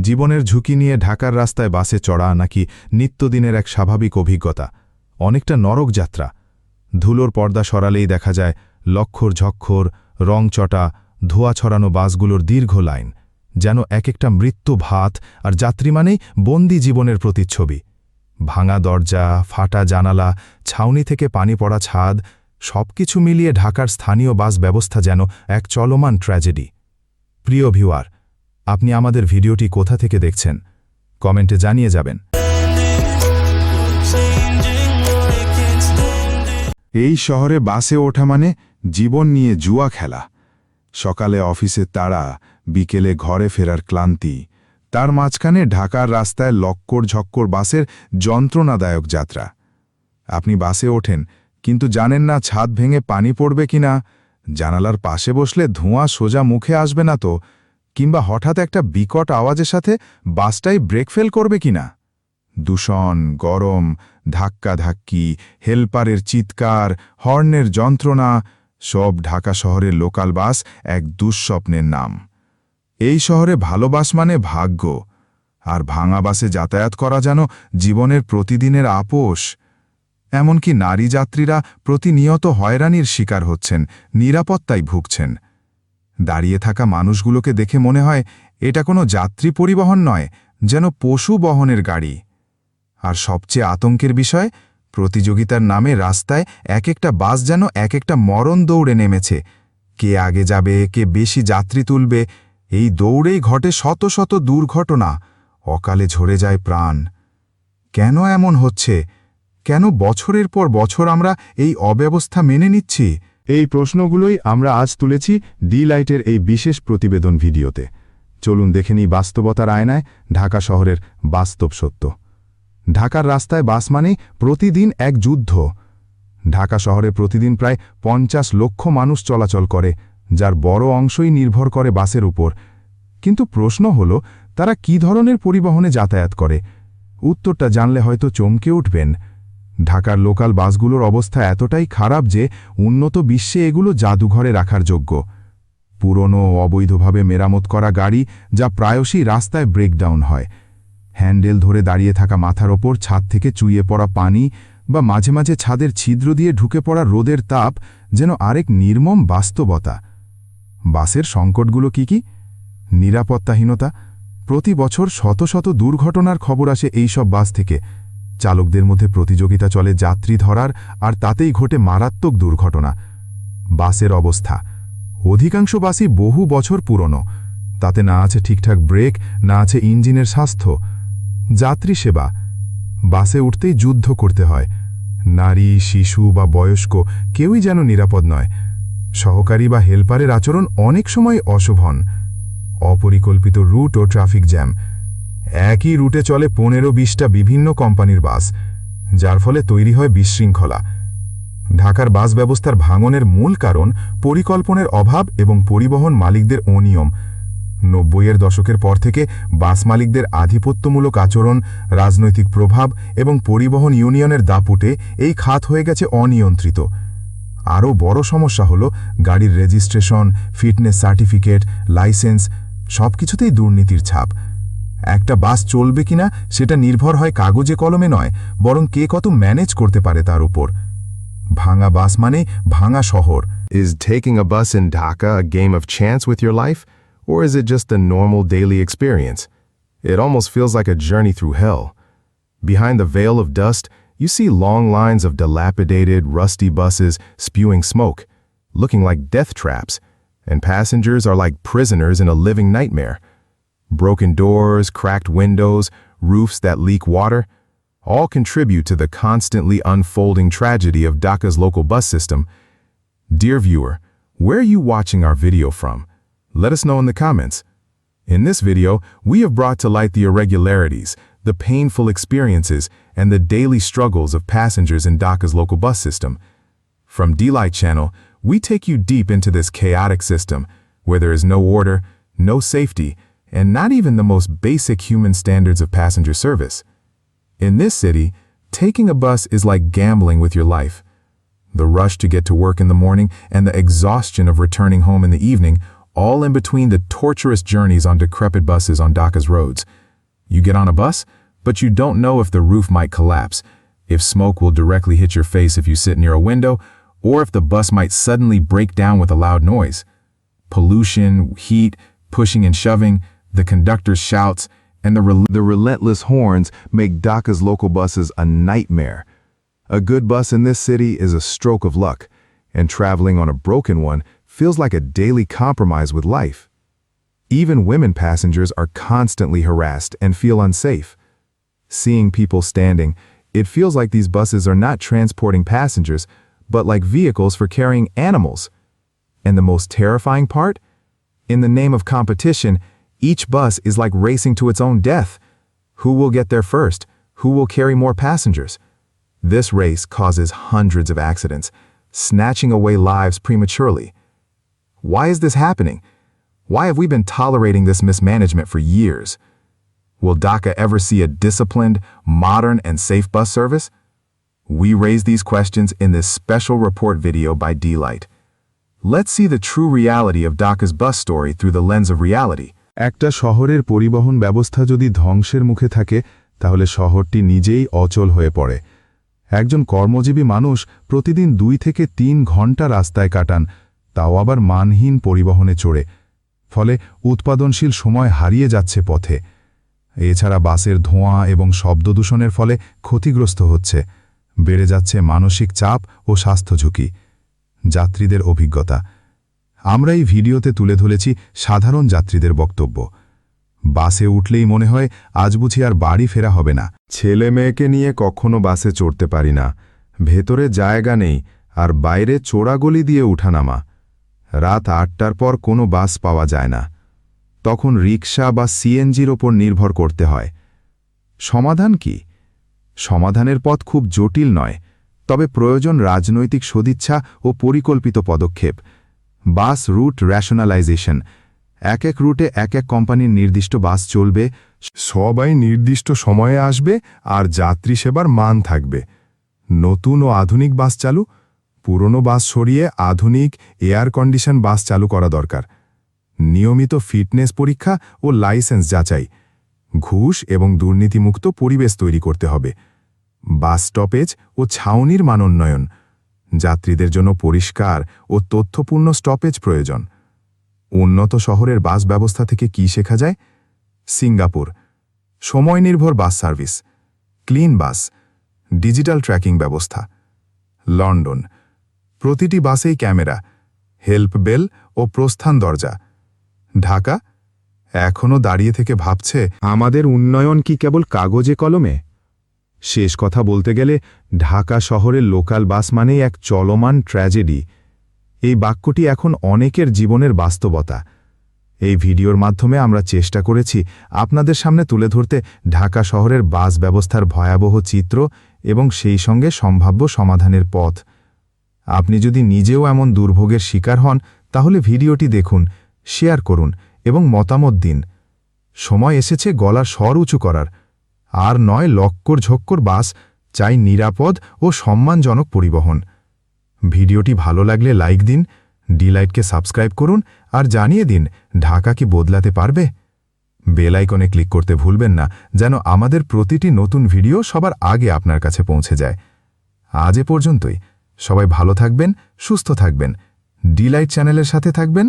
জীবনের ঝুঁকি নিয়ে ঢাকার রাস্তায় বাসে চড়া নাকি নিত্যদিনের এক স্বাভাবিক অভিজ্ঞতা। অনেকটা নরক যাত্রা। ধুলোর পর্দা সরালেই দেখা যায় লক্ষর ঝক্ষর রং চটা, ধোয়া ছড়ানো বাসগুলোর দীর্ঘ লাইন, যেন এক একটা মৃত্যু ভাত আর যাত্রী মানেই বন্দি জীবনের প্রতিচ্ছবি। ভাঙা দরজা, ফাটা জানালা, ছাউনি থেকে পানি পড়া ছাদ, সবকিছু মিলিয়ে ঢাকার স্থানীয় বাস ব্যবস্থা যেন এক চলমান ট্র্যাজেডি। প্রিয় ভিউয়ার আপনি আমাদের ভিডিওটি কোথা থেকে দেখছেন? কমেন্টে জানিয়ে যাবেন। এই শহরে বাসে ওঠা মানে জীবন নিয়ে জুয়া খেলা। সকালে অফিসে তাড়া, বিকেলে ঘরে ফেরার ক্লান্তি, তার মাঝখানে ঢাকার রাস্তায় লক্কর ঝক্কর বাসের যন্ত্রণাদায়ক যাত্রা। আপনি বাসে ওঠেন, কিন্তু জানেন না ছাদ ভেঙে পানি পড়বে কিনা, জানালার পাশে বসলে ধোঁয়া সোজা মুখে আসবে না তো কিংবা হঠাৎ একটা বিকট আওয়াজের সাথে বাসটাই ব্রেক ফেল করবে কিনা? দূষণ, গরম, ধাক্কাধাক্কি, হেলপারের চিৎকার, হর্নের যন্ত্রণা, সব ঢাকা শহরের লোকাল বাস এক দুঃস্বপ্নের নাম। এই শহরে ভালো বাস মানে ভাগ্য, আর ভাঙা বাসে যাতায়াত করা যেন জীবনের প্রতিদিনের আপোষ। এমনকি নারী যাত্রীরা প্রতিনিয়ত হয়রানির শিকার হচ্ছেন, নিরাপত্তায় ভুগছেন। দাঁড়িয়ে থাকা মানুষগুলোকে দেখে মনে হয় এটা কোনো যাত্রী পরিবহন নয়, যেন পশু বহনের গাড়ি। আর সবচেয়ে আতঙ্কের বিষয়, প্রতিযোগিতার নামে রাস্তায় এক একটা বাস যেন এক একটা মরণ দৌড়ে নেমেছে। কে আগে যাবে, কে বেশি যাত্রী তুলবে, এই দৌড়েই ঘটে শত শত দুর্ঘটনা। অকালে ঝরে যায় প্রাণ। কেন এমন হচ্ছে? কেন বছরের পর বছর আমরা এই অব্যবস্থা মেনে নিচ্ছি? এই প্রশ্নগুলোই আমরা আজ তুলেছি ডি লাইটের এই বিশেষ প্রতিবেদন ভিডিওতে। চলুন দেখে নিই বাস্তবতার আয়নায় ঢাকা শহরের বাস্তব সত্য। ঢাকার রাস্তায় বাস মানেই প্রতিদিন এক যুদ্ধ। ঢাকা শহরে প্রতিদিন প্রায় পঞ্চাশ লক্ষ মানুষ চলাচল করে, যার বড় অংশই নির্ভর করে বাসের উপর। কিন্তু প্রশ্ন হল, তারা কি ধরনের পরিবহনে যাতায়াত করে? উত্তরটা জানলে হয়তো চমকে উঠবেন। ঢাকার লোকাল বাসগুলোর অবস্থা এতটাই খারাপ যে উন্নত বিশ্বে এগুলো জাদুঘরে রাখার যোগ্য। পুরনো, অবৈধভাবে মেরামত করা গাড়ি যা প্রায়শই রাস্তায় ব্রেকডাউন হয়। হ্যান্ডেল ধরে দাঁড়িয়ে থাকা মাথার ওপর ছাদ থেকে চুইয়ে পড়া পানি বা মাঝে মাঝে ছাদের ছিদ্র দিয়ে ঢুকে পড়া রোদের তাপ যেন আরেক নির্মম বাস্তবতা। বাসের সংকটগুলো কি কি? নিরাপত্তাহীনতা? প্রতি বছর শত শত দুর্ঘটনার খবর আসে এইসব বাস থেকে। চালকদের মধ্যে প্রতিযোগিতা চলে যাত্রী ধরার আর তাতেই ঘটে মারাত্মক দুর্ঘটনা। বাসের অবস্থা। অধিকাংশ বাসই বহু বছর পুরনো। তাতে না আছে ঠিকঠাক ব্রেক, না আছে ইঞ্জিনের স্বাস্থ্য। যাত্রী সেবা। বাসে উঠতেই যুদ্ধ করতে হয়। নারী, শিশু বা বয়স্ক কেউই যেন নিরাপদ নয়। সহকারী বা হেল্পারের আচরণ অনেক সময় অশোভন। অপরিকল্পিত রুট ও ট্রাফিক জ্যাম। একই রুটে চলে পনেরো বিশটা বিভিন্ন কোম্পানির বাস, যার ফলে তৈরি হয় বিশৃঙ্খলা। ঢাকার বাস ব্যবস্থার ভাঙনের মূল কারণ পরিকল্পনের অভাব এবং পরিবহন মালিকদের অনিয়ম। নব্বইয়ের দশকের পর থেকে বাস মালিকদের আধিপত্যমূলক আচরণ, রাজনৈতিক প্রভাব এবং পরিবহন ইউনিয়নের দাপুটে এই খাত হয়ে গেছে অনিয়ন্ত্রিত। আরও বড় সমস্যা হল গাড়ির রেজিস্ট্রেশন, ফিটনেস সার্টিফিকেট, লাইসেন্স, সবকিছুতেই দুর্নীতির ছাপ। একটা বাস চলবে কিনা সেটা নির্ভর হয় কাগজে কলমে নয় বরং কে কত ম্যানেজ করতে পারে তার উপর ভাঙা বাস মানে ভাঙা শহর Is taking a bus in Dhaka a game of chance with your life, or is it just a normal daily experience? It almost feels like a journey through hell. Behind the veil of dust, you see long lines of dilapidated, rusty buses spewing smoke, looking like death traps, and passengers are like prisoners in a living nightmare. Broken doors, cracked windows, roofs that leak water, all contribute to the constantly unfolding tragedy of Dhaka's local bus system. Dear viewer, where are you watching our video from? Let us know in the comments. In this video, we have brought to light the irregularities, the painful experiences, and the daily struggles of passengers in Dhaka's local bus system. From D-Light Channel, we take you deep into this chaotic system, where there is no order, no safety, and not even the most basic human standards of passenger service. In this city, taking a bus is like gambling with your life. The rush to get to work in the morning and the exhaustion of returning home in the evening all in between the torturous journeys on decrepit buses on Dhaka's roads. You get on a bus, but you don't know if the roof might collapse, if smoke will directly hit your face if you sit near a window, or if the bus might suddenly break down with a loud noise. Pollution, heat, pushing and shoving, the conductor's shouts, and the rel- The relentless horns make Dhaka's local buses a nightmare. A good bus in this city is a stroke of luck, and traveling on a broken one feels like a daily compromise with life. Even women passengers are constantly harassed and feel unsafe. Seeing people standing, it feels like these buses are not transporting passengers, but like vehicles for carrying animals. And the most terrifying part? In the name of competition, each bus is like racing to its own death. Who will get there first? Who will carry more passengers? This race causes hundreds of accidents, snatching away lives prematurely. Why is this happening? Why have we been tolerating this mismanagement for years? Will Dhaka ever see a disciplined, modern, and safe bus service? We raise these questions in this special report video by D-Light. Let's see the true reality of Dhaka's bus story through the lens of reality. একটা শহরের পরিবহন ব্যবস্থা যদি ধ্বংসের মুখে থাকে, তাহলে শহরটি নিজেই অচল হয়ে পড়ে। একজন কর্মজীবী মানুষ প্রতিদিন দুই থেকে তিন ঘণ্টা রাস্তায় কাটান, তাও আবার মানহীন পরিবহনে চড়ে, ফলে উৎপাদনশীল সময় হারিয়ে যাচ্ছে পথে। এছাড়া বাসের ধোঁয়া এবং শব্দদূষণের ফলে ক্ষতিগ্রস্ত হচ্ছে, বেড়ে যাচ্ছে মানসিক চাপ ও স্বাস্থ্য ঝুঁকি। যাত্রীদের অভিজ্ঞতা আমরা এই ভিডিওতে তুলে ধরেছি সাধারণ যাত্রীদের বক্তব্য। বাসে উঠলেই মনে হয় আজ বুঝি আর বাড়ি ফেরা হবে না। ছেলে মেয়েকে নিয়ে কখনো বাসে চড়তে পারি না। ভেতরে জায়গা নেই আর বাইরে চোরাগলি দিয়ে উঠানামা। রাত আটটার পর কোনো বাস পাওয়া যায় না। তখন রিক্সা বা সিএনজির ওপর নির্ভর করতে হয়। সমাধান কি? সমাধানের পথ খুব জটিল নয়, তবে প্রয়োজন রাজনৈতিক সদিচ্ছা ও পরিকল্পিত পদক্ষেপ। বাস রুট র্যাশনালাইজেশন এক এক রুটে এক এক কোম্পানির নির্দিষ্ট বাস চলবে, সবাই নির্দিষ্ট সময়ে আসবে আর যাত্রী সেবার মান থাকবে। নতুন ও আধুনিক বাস চালু, পুরনো বাস সরিয়ে আধুনিক এয়ার কন্ডিশন বাস চালু করা দরকার। নিয়মিত ফিটনেস পরীক্ষা ও লাইসেন্স যাচাই, ঘুষ এবং দুর্নীতিমুক্ত পরিবেশ তৈরি করতে হবে। বাস স্টপেজ ও ছাউনির মানোন্নয়ন যাত্রীদের জন্য পরিষ্কার ও তথ্যপূর্ণ স্টপেজ প্রয়োজন। উন্নত শহরের বাস ব্যবস্থা থেকে কি শেখা যায়? সিঙ্গাপুর। সময় নির্ভর bus service. Clean bus. Digital tracking ব্যবস্থা। লন্ডন। প্রতিটি বাসেই ক্যামেরা, হেল্প বেল ও প্রস্থান দরজা। ঢাকা? এখনও দাঁড়িয়ে থেকে ভাবছে, আমাদের উন্নয়ন কি কেবল কাগজে কলমে? শেষ কথা বলতে গেলে, ঢাকা শহরের লোকাল বাস মানেই এক চলমান ট্র্যাজেডি। এই বাক্যটি এখন অনেকের জীবনের বাস্তবতা। এই ভিডিওর মাধ্যমে আমরা চেষ্টা করেছি আপনাদের সামনে তুলে ধরতে ঢাকা শহরের বাস ব্যবস্থার ভয়াবহ চিত্র এবং সেই সঙ্গে সম্ভাব্য সমাধানের পথ। আপনি যদি নিজেও এমন দুর্ভোগের শিকার হন, তাহলে ভিডিওটি দেখুন, শেয়ার করুন এবং মতামত দিন। সময় এসেছে গলার স্বর উঁচু করার। আর নয় লক্কর ঝক্কর বাস চাই নিরাপদ ও সম্মানজনক পরিবহন। ভিডিওটি ভালো লাগলে লাইক দিন, ডিলাইটকে সাবস্ক্রাইব করুন আর জানিয়ে দিন ঢাকা কি বদলাতে পারবে। বেল আইকনে ক্লিক করতে ভুলবেন না, যেন আমাদের প্রতিটি নতুন ভিডিও সবার আগে আপনার কাছে পৌঁছে যায়। আজ এ পর্যন্তই। সবাই ভালো থাকবেন, সুস্থ থাকবেন। ডিলাইট চ্যানেলের সাথে থাকবেন